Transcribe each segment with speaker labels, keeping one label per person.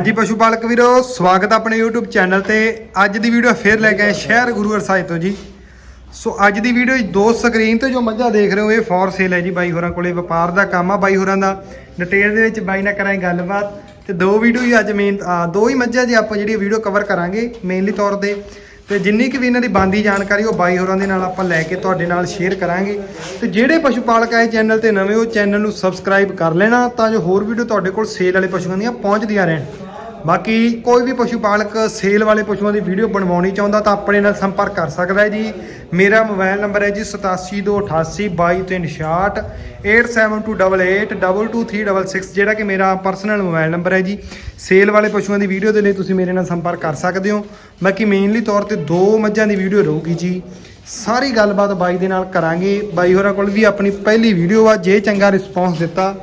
Speaker 1: ਹਾਂਜੀ ਪਸ਼ੂ ਪਾਲਕ ਵੀਰੋ, ਸਵਾਗਤ ਆਪਣੇ YouTube ਚੈਨਲ ਤੇ। ਅੱਜ ਦੀ ਵੀਡੀਓ ਫੇਰ ਲੈ ਕੇ ਆਏ ਸ਼ਹਿਰ ਗੁਰੂ ਸਾਹਿਬ ਤੋਂ ਜੀ। ਸੋ ਅੱਜ ਦੀ ਵੀਡੀਓ ਦੋ ਸਕਰੀਨ ਤੇ ਜੋ ਮੱਝਾਂ ਦੇਖ ਰਹੇ ਹੋ, ਇਹ ਫੋਰ ਸੇਲ ਹੈ ਜੀ, ਬਾਈ ਹੋਰਾਂ ਕੋਲੇ ਵਪਾਰ ਦਾ ਕੰਮ ਆ, ਬਾਈ ਹੋਰਾਂ ਦਾ। ਡਿਟੇਲ ਦੇ ਵਿੱਚ ਬਾਈ ਨਾਲ ਕਰਾਂਗੇ ਗੱਲਬਾਤ। ਤੇ ਦੋ ਵੀਡੀਓ ਹੀ ਅੱਜ ਮੇਨ ਦੋ ਹੀ ਮੱਝਾਂ ਜੀ ਆਪਾਂ ਜਿਹੜੀ ਵੀਡੀਓ ਕਵਰ ਕਰਾਂਗੇ ਮੇਨਲੀ ਤੌਰ ਤੇ। ਤੇ ਜਿੰਨੀ ਕੁ ਵੀ ਇਹਨਾਂ ਦੀ ਬਾਂਦੀ ਜਾਣਕਾਰੀ, ਉਹ ਬਾਈ ਹੋਰਾਂ ਦੇ ਨਾਲ ਆਪਾਂ ਲੈ ਕੇ ਤੁਹਾਡੇ ਨਾਲ ਸ਼ੇਅਰ ਕਰਾਂਗੇ। ਤੇ ਜਿਹੜੇ ਪਸ਼ੂ ਪਾਲਕ ਆਏ ਚੈਨਲ ਤੇ ਨਵੇਂ, ਉਹ ਚੈਨਲ ਨੂੰ ਸਬਸਕ੍ਰਾਈਬ ਕਰ ਲੈਣਾ, ਤਾਂ ਜੋ ਹੋਰ ਵੀਡੀਓ ਤੁਹਾਡੇ ਕੋਲ ਸੇਲ ਵਾਲੇ ਪਸ਼ੂਆਂ ਦੀਆਂ ਪਹੁੰਚਦੀਆਂ ਰਹਿਣ। ਬਾਕੀ ਕੋਈ ਵੀ ਪਸ਼ੂ ਪਾਲਕ ਸੇਲ ਵਾਲੇ ਪਸ਼ੂਆਂ ਦੀ ਵੀਡੀਓ ਬਣਵਾਉਣੀ ਚਾਹੁੰਦਾ ਤਾਂ ਆਪਣੇ ਨਾਲ ਸੰਪਰਕ ਕਰ ਸਕਦਾ ਹੈ ਜੀ। ਮੇਰਾ ਮੋਬਾਈਲ ਨੰਬਰ ਹੈ ਜੀ 8728822366 8728822366 ਜਿਹੜਾ ਕਿ ਮੇਰਾ ਪਰਸਨਲ ਮੋਬਾਈਲ ਨੰਬਰ ਹੈ ਜੀ। ਸੇਲ ਵਾਲੇ ਪਸ਼ੂਆਂ ਦੀ ਵੀਡੀਓ ਦੇ ਲਈ ਤੁਸੀਂ ਮੇਰੇ ਨਾਲ ਸੰਪਰਕ ਕਰ ਸਕਦੇ ਹੋ। ਬਾਕੀ ਮੇਨਲੀ ਤੌਰ ਤੇ ਦੋ ਮੱਝਾਂ ਦੀ ਵੀਡੀਓ ਰਹੂਗੀ ਜੀ। ਸਾਰੀ ਗੱਲਬਾਤ ਬਾਈ ਦੇ ਨਾਲ ਕਰਾਂਗੇ। ਬਾਈ ਹੋਰਾਂ ਕੋਲ ਵੀ ਆਪਣੀ ਪਹਿਲੀ ਵੀਡੀਓ ਆ, ਜੇ ਚੰਗਾ ਰਿਸਪੌਂਸ ਦਿੱਤਾ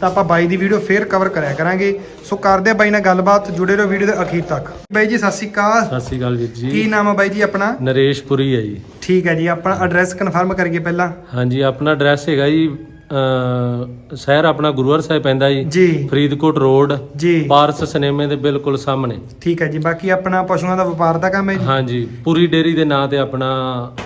Speaker 1: ਤਾਂ ਆਪਾਂ ਬਾਈ ਦੀ ਵੀਡੀਓ ਫੇਰ ਕਵਰ ਕਰਿਆ ਕਰਾਂਗੇ। ਸੋ ਕਰਦੇ ਆ ਬਾਈ ਨਾਲ ਗੱਲਬਾਤ ਜੁੜੇ ਰਹੋ ਵੀਡੀਓ ਦੇ ਅਖੀਰ ਤੱਕ। ਬਾਈ ਜੀ ਸਤਿ ਸ਼੍ਰੀ ਅਕਾਲ।
Speaker 2: ਸਤਿ ਸ਼੍ਰੀ ਅਕਾਲ ਵੀਰ
Speaker 1: ਕੀ
Speaker 2: ਜੀ
Speaker 1: ਨਾਮ ਆ ਬਾਈ ਜੀ ਆਪਣਾ?
Speaker 2: ਨਰੇਸ਼ਪੁਰੀ ਹੈ ਜੀ।
Speaker 1: ਠੀਕ ਹੈ ਜੀ ਆਪਣਾ ਐਡਰੈਸ ਕਨਫਰਮ ਕਰੀਏ ਪਹਿਲਾਂ।
Speaker 2: ਹਾਂਜੀ ਆਪਣਾ ਐਡਰੈਸ ਹੈਗਾ ਜੀ ਅ ਸ਼ਹਿਰ ਆਪਣਾ ਗੁਰੂਵਾਰ ਸਾਹਿਬ ਪੈਂਦਾ ਜੀ।
Speaker 1: ਜੀ।
Speaker 2: ਫਰੀਦਕੋਟ ਰੋਡ
Speaker 1: ਜੀ।
Speaker 2: ਪਾਰਸ ਸਿਨੇਮੇ ਦੇ ਬਿਲਕੁਲ ਸਾਹਮਣੇ।
Speaker 1: ਠੀਕ ਹੈ ਜੀ ਬਾਕੀ ਆਪਣਾ ਪਸ਼ੂਆਂ ਦਾ ਵਪਾਰ ਦਾ ਕੰਮ ਹੈ ਜੀ?
Speaker 2: ਹਾਂਜੀ ਪੂਰੀ ਡੇਰੀ ਦੇ ਨਾਂ ਤੇ ਆਪਣਾ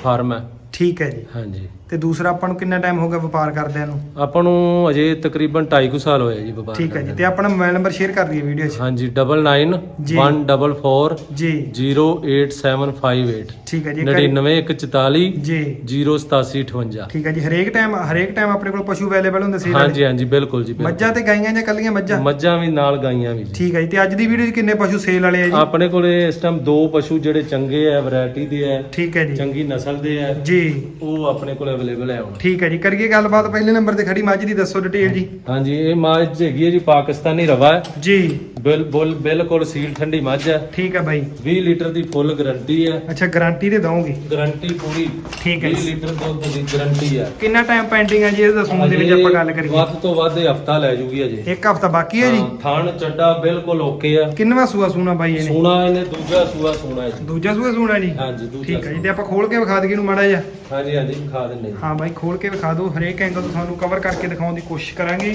Speaker 2: ਫਾਰਮ ਹੈ।
Speaker 1: ਠੀਕ ਹੈ ਜੀ।
Speaker 2: ਹਾਂਜੀ।
Speaker 1: ਤੇ ਦੂਸਰਾ ਆਪਾਂ ਨੂੰ ਕਿੰਨਾ ਟਾਈਮ ਹੋ ਗਿਆ ਵਪਾਰ ਕਰਦਿਆਂ ਨੂੰ?
Speaker 2: ਆਪਾਂ ਨੂੰ ਅਜੇ ਤਕਰੀਬਨ 2.5 ਕੁ ਸਾਲ ਹੋਏ ਜੀ ਵਪਾਰ
Speaker 1: ਠੀਕ ਹੈ ਜੀ। ਤੇ ਆਪਣਾ ਮੋਬਾਈਲ ਨੰਬਰ ਸ਼ੇਅਰ ਕਰ ਦਈਏ ਵੀਡੀਓ 'ਚ।
Speaker 2: ਹਾਂਜੀ
Speaker 1: ਜੀ।
Speaker 2: 9914
Speaker 1: ਜੀ।
Speaker 2: 08758
Speaker 1: ਠੀਕ ਹੈ ਜੀ ਕਰੀ-
Speaker 2: 9944
Speaker 1: ਜੀ।
Speaker 2: 08758
Speaker 1: ਠੀਕ ਹੈ ਜੀ ਹਰੇਕ ਟਾਈਮ ਹਰੇਕ ਟਾਈਮ ਆਪਣੇ ਕੋਲ ਪਸ਼ੂ ਅਵੇਲੇਬਲ ਹੁੰਦੇ ਸੀ
Speaker 2: ਹਾਂਜੀ ਹਾਂਜੀ ਬਿਲਕੁਲ ਜੀ।
Speaker 1: ਮੱਝਾਂ ਤੇ ਗਾਈਆਂ ਜਾਂ ਕੱਲੀਆਂ ਮੱਝਾਂ?
Speaker 2: ਮੱਝਾਂ ਵੀ ਨਾਲ ਗਾਈਆਂ ਵੀ
Speaker 1: ਠੀਕ ਹੈ ਜੀ ਤੇ ਅੱਜ ਦੀ ਵੀਡੀਓ 'ਚ ਕਿੰਨੇ ਪਸ਼ੂ ਸੇਲ ਵਾਲੇ ਆ ਜੀ?
Speaker 2: ਆਪਣੇ ਕੋਲੇ ਇਸ ਟਾਈਮ ਦੋ ਪਸ਼ੂ ਜਿਹੜੇ ਚੰਗੇ ਆ ਵੈਰਾਈਟੀ ਦੇ ਆ।
Speaker 1: ਠੀਕ ਹੈ ਜੀ।
Speaker 2: ਚੰਗੀ ਨਸਲ ਦੇ ਆ।
Speaker 1: ਜੀ।
Speaker 2: ਉਹ ਆਪਣੇ ਕੋਲ ਅਵੇਲੇਬਲ ਹੈ ਹੁਣ।
Speaker 1: ਠੀਕ ਹੈ ਜੀ ਕਰੀਏ ਗੱਲਬਾਤ ਪਹਿਲੇ ਨੰਬਰ ਤੇ ਖੜੀ ਮੱਝ ਦੀ ਦੱਸੋ ਡਿਟੇਲ ਜੀ।
Speaker 2: ਹਾਂਜੀ ਇਹ ਮੱਝ ਹੈਗੀ ਹੈ ਜੀ ਪਾਕਿਸਤਾਨੀ ਰਵਾ ਹੈ।
Speaker 1: ਜੀ।
Speaker 2: ਬਿਲ ਬੁਲ ਬਿਲਕੁਲ ਸੀਲ ਠੰਡੀ ਮੱਝ ਹੈ।
Speaker 1: ਠੀਕ ਹੈ ਬਾਈ।
Speaker 2: 20 ਲੀਟਰ ਦੀ ਫੁੱਲ ਗਾਰੰਟੀ ਹੈ।
Speaker 1: ਅੱਛਾ ਗਾਰੰਟੀ ਤੇ ਦਵਾਂਗੇ
Speaker 2: ਗਾਰੰਟੀ ਪੂਰੀ।
Speaker 1: ਠੀਕ ਹੈ
Speaker 2: 20
Speaker 1: ਜੀ।
Speaker 2: ਲੀਟਰ ਦੁੱਧ ਦੀ ਗਾਰੰਟੀ ਹੈ।
Speaker 1: ਕਿੰਨਾ ਟਾਈਮ ਪੈਂਡਿੰਗ ਹੈ ਜੀ ਇਹ ਦੱਸੋ ਦੇ ਵਿੱਚ ਆਪਾਂ ਗੱਲ ਕਰੀਏ।
Speaker 2: ਵੱਧ ਤੋਂ ਵੱਧ ਇਹ ਹਫਤਾ ਲੈ ਜੂਗੀ ਅਜੇ
Speaker 1: ਇੱਕ ਹਫਤਾ ਬਾਕੀ ਹੈ ਜੀ।
Speaker 2: ਥਣ ਚੱਡਾ ਬਿਲਕੁਲ ਓਕੇ ਆ।
Speaker 1: ਕਿੰਨਵਾ ਸੂਆ ਸੂਣਾ ਬਾਈ ਇਹਨੇ?
Speaker 2: ਸੋਨਾ ਇਹਨੇ ਦੂਜਾ ਸੂਆ ਸੋਨਾ ਹੈ ਜੀ।
Speaker 1: ਦੂਜਾ ਸੂਆ ਸੂਣਾ ਜੀ।
Speaker 2: ਹਾਂਜੀ ਦੂਜਾ
Speaker 1: ਠੀਕ ਹੈ ਜੀ। ਤੇ ਆਪਾਂ ਖੋਲ ਕੇ ਵਿਖਾ ਦਈਏ ਨੂੰ ਮਾੜਾ ਜਿਹਾ।
Speaker 2: ਹਾਂਜੀ ਹਾਂਜੀ ਖਾ ਦਿੰਦੇ ਜੀ।
Speaker 1: ਹਾਂ ਬਾਈ ਖੋਲ ਕੇ ਵਿਖਾ ਦਿਓ। ਹਰੇਕ ਐਂਗਲ ਤੋਂ ਤੁਹਾਨੂੰ ਕਵਰ ਕਰਕੇ ਦਿਖਾਉਣ ਦੀ ਕੋਸ਼ਿਸ਼ ਕਰਾਂਗੇ।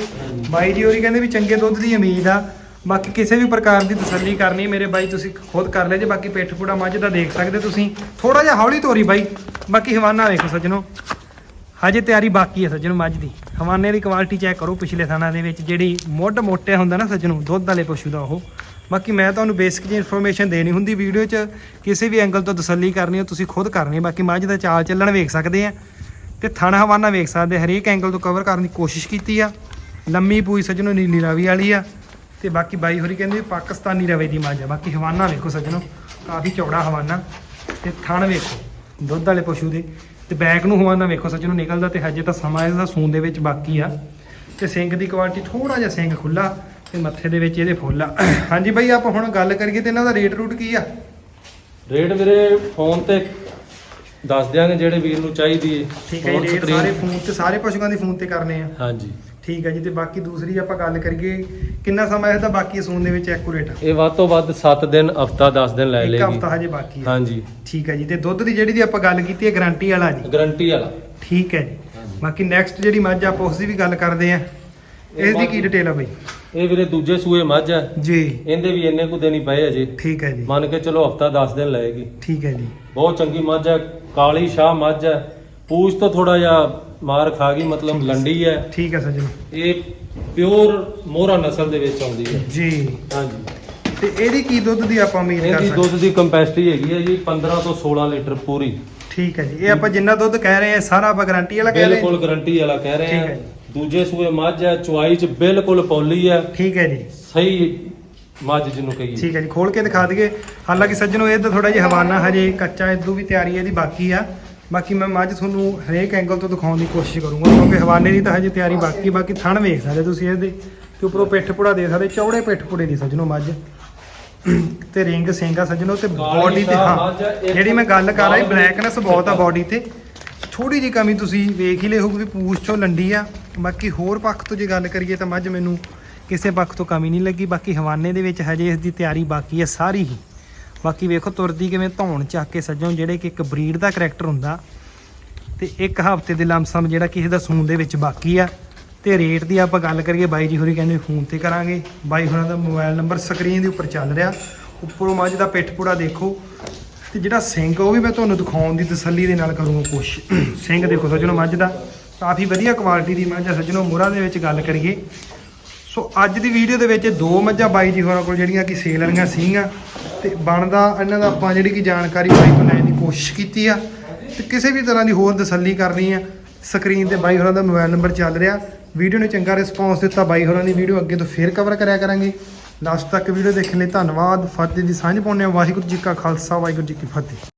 Speaker 1: ਬਾਈ ਜੀ ਹੋਰੀ ਕਹਿੰਦੇ ਵੀ ਚੰਗੇ ਦੁੱਧ ਦੀ ਉਮੀਦ ਆ। ਬਾਕੀ ਕਿਸੇ ਵੀ ਪ੍ਰਕਾਰ ਦੀ ਤਸੱਲੀ ਕਰਨੀ, ਮੇਰੇ ਬਾਈ ਤੁਸੀਂ ਖੁਦ ਕਰ ਲਿਆ ਜੇ। ਬਾਕੀ ਪਿੱਠ ਪੂੜਾ ਮੱਝ ਦਾ ਦੇਖ ਸਕਦੇ ਤੁਸੀਂ। ਥੋੜਾ ਜਿਹਾ ਹੌਲੀ ਤੋਰੀ ਬਾਈ। ਬਾਕੀ ਹਵਾਨਾ ਵੇਖੋ ਸੱਜਣੋ। ਹਜੇ ਤਿਆਰੀ ਬਾਕੀ ਹੈ ਸੱਜਣੋ ਮੱਝ ਦੀ। ਹਵਾਨੇ ਦੀ ਕੁਆਲਿਟੀ ਚੈੱਕ ਕਰੋ ਪਿਛਲੇ ਥਾਣਾ ਦੇ ਵਿੱਚ। ਜਿਹੜੀ ਮੁੱਢ ਮੋਟੇ ਹੁੰਦਾ ਨਾ ਸੱਜਣੋ, ਦੁੱਧ ਵਾਲੇ ਪਸ਼ੂ ਦਾ ਉਹ। ਬਾਕੀ ਮੈਂ ਤੁਹਾਨੂੰ ਬੇਸਿਕ ਜੀ ਇਨਫੋਰਮੇਸ਼ਨ ਦੇਣੀ ਹੁੰਦੀ ਵੀਡੀਓ 'ਚ। ਕਿਸੇ ਵੀ ਐਂਗਲ ਤੋਂ ਤਸੱਲੀ ਕਰਨੀ ਹੋ ਤੁਸੀਂ ਖੁਦ ਕਰਨੀ ਹੈ। ਬਾਕੀ ਮੱਝ ਦਾ ਚਾਲ ਚੱਲਣ ਵੇਖ ਸਕਦੇ ਆ। ਤੇ ਥਣ ਹਵਾਨਾ ਵੇਖ ਸਕਦੇ, ਹਰੇਕ ਐਂਗਲ ਤੋਂ ਕਵਰ ਕਰਨ ਦੀ ਕੋਸ਼ਿਸ਼ ਕੀਤੀ ਆ। ਲੰਮੀ ਪੂਈ ਸੱਜਣੋ, ਨੀਲੀ ਰਾਵੀ ਵਾਲੀ ਆ। ਤੇ ਬਾਕੀ ਬਾਈ ਹੋਰੀ ਕਹਿੰਦੇ ਪਾਕਿਸਤਾਨੀ ਰਵੇ ਦੀ ਮੱਝ ਆ। ਬਾਕੀ ਹਵਾਨਾ ਵੇਖੋ ਸੱਜਣੋ, ਕਾਫੀ ਚੌੜਾ ਹਵਾਨਾ। ਤੇ ਥਣ ਵੇਖੋ, ਦੁੱਧ ਵਾਲੇ ਪਸ਼ੂ ਦੇ। ਤੇ ਬੈਕ ਨੂੰ ਹਵਾਨਾ ਵੇਖੋ ਸੱਜਣੋ, ਨਿਕਲਦਾ ਤੇ ਹਜੇ ਤਾਂ ਸਮਾਂ ਇਹਦਾ ਸੂਨ ਦੇ ਵਿੱਚ ਬਾਕੀ ਆ। ਤੇ ਸਿੰਗ ਦੀ ਕੁਆਲਿਟੀ ਥੋੜਾ ਜਿਹਾ ਸਿੰਗ ਖੁੱਲਾ ਤੇ ਮੱਥੇ ਦੇ ਵਿੱਚ ਇਹਦੇ ਫੁੱਲ ਆ। ਹਾਂਜੀ ਬਾਈ, ਆਪਾਂ ਹੁਣ ਗੱਲ ਕਰੀਏ ਤੇ ਇਹਨਾਂ ਦਾ ਰੇਟ ਰੂਟ ਕੀ ਆ?
Speaker 2: ਰੇਟ ਵੀਰੇ ਫੋਨ ਤੇ ਦੱਸ ਦਿਆਂਗੇ ਜਿਹੜੇ ਵੀਰ ਨੂੰ ਚਾਹੀਦੀ ਹੈ
Speaker 1: ਠੀਕ ਹੈ ਜੀ ਸਾਰੇ ਫੋਨ ਤੇ ਸਾਰੇ ਪਸ਼ੂਆਂ ਦੇ ਫੋਨ ਤੇ ਕਰਨੇ ਆ।
Speaker 2: ਹਾਂਜੀ।
Speaker 1: ਠੀਕ ਹੈ ਜੀ ਤੇ ਬਾਕੀ ਦੂਸਰੀ ਆਪਾਂ ਗੱਲ ਕਰੀਏ ਕਿੰਨਾ ਸਮਾਂ ਇਹਦਾ ਬਾਕੀ ਸੂਨ ਦੇ ਵਿੱਚ ਐਕੂਰੇਟ
Speaker 2: ਇਹ ਵੱਧ ਤੋਂ ਵੱਧ 7 ਦਿਨ ਹਫਤਾ 10 ਦਿਨ ਲੈ
Speaker 1: ਇੱਕ
Speaker 2: ਲੇਗੀ
Speaker 1: ਹਫਤਾ ਹਜੇ ਬਾਕੀ ਹੈ
Speaker 2: ਹਾਂਜੀ।
Speaker 1: ਠੀਕ ਹੈ ਜੀ ਤੇ ਦੁੱਧ ਦੀ ਜਿਹੜੀ ਦੀ ਆਪਾਂ ਗੱਲ ਕੀਤੀ ਹੈ ਗਾਰੰਟੀ ਵਾਲਾ ਜੀ।
Speaker 2: ਗਾਰੰਟੀ ਵਾਲਾ।
Speaker 1: ਠੀਕ ਹੈ ਜੀ। ਬਾਕੀ ਨੈਕਸਟ ਜਿਹੜੀ ਮੱਝ ਆਪਾਂ ਉਸ ਦੀ ਵੀ ਗੱਲ ਕਰਦੇ ਆ ਇਸ ਦੀ ਕੀ ਡਿਟੇਲ ਆ ਬਈ?
Speaker 2: ਇਹ ਵੀਰੇ ਦੂਜੇ ਸੂਏ ਮੱਝ ਹੈ
Speaker 1: ਜੀ।
Speaker 2: ਇਹਦੇ ਵੀ ਇੰਨੇ ਕੁ ਦਿਨ ਹੀ ਪਏ ਅਜੇ
Speaker 1: ਠੀਕ ਹੈ ਜੀ।
Speaker 2: ਮੰਨ ਕੇ ਚਲੋ ਹਫਤਾ 10 ਦਿਨ ਲਏਗੀ।
Speaker 1: ਠੀਕ ਹੈ ਜੀ।
Speaker 2: ਬਹੁਤ ਚੰਗੀ ਮੱਝ ਹੈ ਕਾਲੀ ਸ਼ਾਹ ਮੱਝ ਹੈ। ਪੂਛ ਤੋਂ ਥੋੜਾ ਜਿਹਾ ਮਾਰ ਖਾ ਗਈ ਮਤਲਬ ਲੰਡੀ ਹੈ।
Speaker 1: ਠੀਕ ਹੈ ਸੱਜਣ
Speaker 2: ਇਹ ਪਿਓਰ ਮੋਹਰਾ ਨਸਲ ਦੇ ਵਿੱਚ ਆਉਂਦੀ ਹੈ।
Speaker 1: ਜੀ।
Speaker 2: ਹਾਂਜੀ।
Speaker 1: ਤੇ ਇਹਦੀ ਕੀ ਦੁੱਧ ਦੀ ਆਪਾਂ ਉਮੀਦ ਕਰ
Speaker 2: ਇਹਦੀ
Speaker 1: ਸਕਦੇ
Speaker 2: ਦੁੱਧ ਦੀ ਕੰਪੈਸਿਟੀ ਹੈਗੀ ਹੈ ਜੀ 15 ਤੋਂ 16 ਲੀਟਰ ਪੂਰੀ।
Speaker 1: ਠੀਕ ਹੈ ਜੀ। ਇਹ ਆਪਾਂ ਜਿੰਨਾ ਦੁੱਧ ਕਹਿ ਰਹੇ ਆ ਸਾਰਾ ਆਪਾਂ ਗਾਰੰਟੀ ਵਾਲਾ ਕਹਿ ਰਹੇ
Speaker 2: ਬਿਲਕੁਲ ਗਾਰੰਟੀ ਵਾਲਾ ਕਹਿ ਰਹੇ ਆ
Speaker 1: ਹੈ
Speaker 2: ਦੂਜੇ ਸੂਏ ਮੱਝ ਹੈ ਚੁਆਈ ਚ ਬਿਲਕੁਲ ਪੌਲੀ ਹੈ।
Speaker 1: ਠੀਕ ਹੈ ਜੀ।
Speaker 2: ਸਹੀ ਮੱਝ ਜਿਹਨੂੰ ਕਹੀਏ।
Speaker 1: ਠੀਕ ਹੈ ਜੀ ਖੋਲ ਕੇ ਦਿਖਾ ਦਈਏ। ਹਾਲਾਂਕਿ ਸੱਜਣੋ ਇਹ ਤਾਂ ਥੋੜਾ ਜਿਹਾ ਹਵਾਨਾ ਹਜੇ ਕੱਚਾ ਇਦੋਂ ਵੀ ਤਿਆਰੀ ਇਹਦੀ ਬਾਕੀ ਆ। ਬਾਕੀ ਮੈਂ ਮੱਝ ਤੁਹਾਨੂੰ ਹਰੇਕ ਐਂਗਲ ਤੋਂ ਦਿਖਾਉਣ ਦੀ ਕੋਸ਼ਿਸ਼ ਕਰੂੰਗਾ ਕਿਉਂਕਿ ਹਵਾਨੇ ਦੀ ਤਾਂ ਹਜੇ ਤਿਆਰੀ ਬਾਕੀ ਬਾਕੀ ਥਣ ਵੇਖ ਸਕਦੇ ਤੁਸੀਂ ਇਹਦੇ। ਤੇ ਉੱਪਰੋਂ ਪਿੱਠ ਪੁੜਾ ਦੇ ਸਕਦੇ ਚੌੜੇ ਪਿੱਠ ਪੁੜੇ ਦੀ ਸੱਜਣੋ ਮੱਝ। ਤੇ ਰਿੰਗ ਸਿੰਘਾ ਸੱਜਣੋ ਤੇ ਬਾਡੀ ਤੇ ਹਾਂ ਜਿਹੜੀ ਮੈਂ ਗੱਲ ਕਰ ਰਹੀ ਬਲੈਕਨੈਸ ਬਹੁਤ ਆ ਬਾਡੀ ਤੇ। ਥੋੜੀ ਜਿਹੀ ਕਮੀ ਤੁਸੀਂ ਵੇਖ ਹੀ ਲਿਓ ਵੀ ਪੂਛ ਚੋਂ ਲੰਡੀ ਆ। ਬਾਕੀ ਹੋਰ ਪੱਖ ਤੋਂ ਜੇ ਗੱਲ ਕਰੀਏ ਤਾਂ ਮੱਝ ਮੈਨੂੰ ਕਿਸੇ ਪੱਖ ਤੋਂ ਕਮੀ ਨਹੀਂ ਲੱਗੀ, ਬਾਕੀ ਹਵਾਨੇ ਦੇ ਵਿੱਚ ਹਜੇ ਇਸ ਦੀ ਤਿਆਰੀ ਬਾਕੀ ਹੈ ਸਾਰੀ ਹੀ। ਬਾਕੀ ਵੇਖੋ ਤੁਰਦੀ ਕਿਵੇਂ ਧੌਣ ਚੱਕ ਕੇ ਸੱਜਣ, ਜਿਹੜੇ ਕਿ ਇੱਕ ਬਰੀਡ ਦਾ ਕਰੈਕਟਰ ਹੁੰਦਾ, ਤੇ ਇੱਕ ਹਫ਼ਤੇ ਦੇ ਲਮਸਮ ਜਿਹੜਾ ਕਿਸੇ ਦਾ ਸੂਨ ਦੇ ਵਿੱਚ ਬਾਕੀ ਆ। ਤੇ ਰੇਟ ਦੀ ਆਪਾਂ ਗੱਲ ਕਰੀਏ, ਬਾਈ ਜੀ ਹੋਰੀ ਕਹਿੰਦੇ ਫੋਨ ਤੇ ਕਰਾਂਗੇ। ਬਾਈ ਹੋਰਾਂ ਦਾ ਮੋਬਾਈਲ ਨੰਬਰ ਸਕਰੀਨ ਦੇ ਉੱਪਰ ਚੱਲ ਰਿਹਾ। ਉੱਪਰੋਂ ਮੱਝ ਦਾ ਪਿੱਠ ਪੂੜਾ ਦੇਖੋ। ਤੇ ਜਿਹੜਾ ਸਿੰਘ ਉਹ ਵੀ ਮੈਂ ਤੁਹਾਨੂੰ ਦਿਖਾਉਣ ਦੀ ਤਸੱਲੀ ਦੇ ਨਾਲ ਕਰੂੰਗਾ ਕੋਸ਼ਿਸ਼। ਸਿੰਘ ਦੇਖੋ ਸੱਜਣੋ ਮੱਝ ਦਾ। ਕਾਫੀ ਵਧੀਆ ਕੁਆਲਿਟੀ ਦੀ ਮੱਝ ਆ। ਸੱਜਣੋ ਮੁਰਾ ਦੇ ਵਿੱਚ ਗੱਲ ਕਰੀਏ। ਸੋ ਅੱਜ ਦੀ ਵੀਡੀਓ ਦੇ ਵਿੱਚ ਦੋ ਮੱਝਾਂ ਬਾਈ ਜੀ ਹੋਰਾਂ ਕੋਲ ਜਿਹੜੀਆਂ ਕਿ ਸੇਲ ਵਾਲੀਆਂ ਸੀਗੀਆਂ ਤੇ ਬਣਦਾ ਇਹਨਾਂ ਦਾ ਆਪਾਂ ਜਿਹੜੀ ਕਿ ਜਾਣਕਾਰੀ ਬਾਈ ਤੋਂ ਲੈਣ ਦੀ ਕੋਸ਼ਿਸ਼ ਕੀਤੀ ਆ ਤੇ ਕਿਸੇ ਵੀ ਤਰ੍ਹਾਂ ਦੀ ਹੋਰ ਤਸੱਲੀ ਕਰਨੀ ਆ ਸਕਰੀਨ ਤੇ ਬਾਈ ਹੋਰਾਂ ਦਾ ਮੋਬਾਈਲ ਨੰਬਰ ਚੱਲ ਰਿਹਾ। ਵੀਡੀਓ ਨੂੰ ਚੰਗਾ ਰਿਸਪੌਂਸ ਦਿੱਤਾ, ਬਾਈ ਹੋਰਾਂ ਦੀ ਵੀਡੀਓ ਅੱਗੇ ਤੋਂ ਫੇਰ ਕਵਰ ਕਰਿਆ ਕਰਾਂਗੇ। ਲਾਸਟ ਤੱਕ ਵੀਡੀਓ ਦੇਖਣ ਲਈ ਧੰਨਵਾਦ। ਫਤਿਹ ਦੀ ਸਾਂਝ ਪਾਉਂਦੇ ਹਾਂ। ਵਾਹਿਗੁਰੂ ਜੀ ਕਾ ਖਾਲਸਾ, ਵਾਹਿਗੁਰੂ ਜੀ ਕੀ ਫਤਿਹ।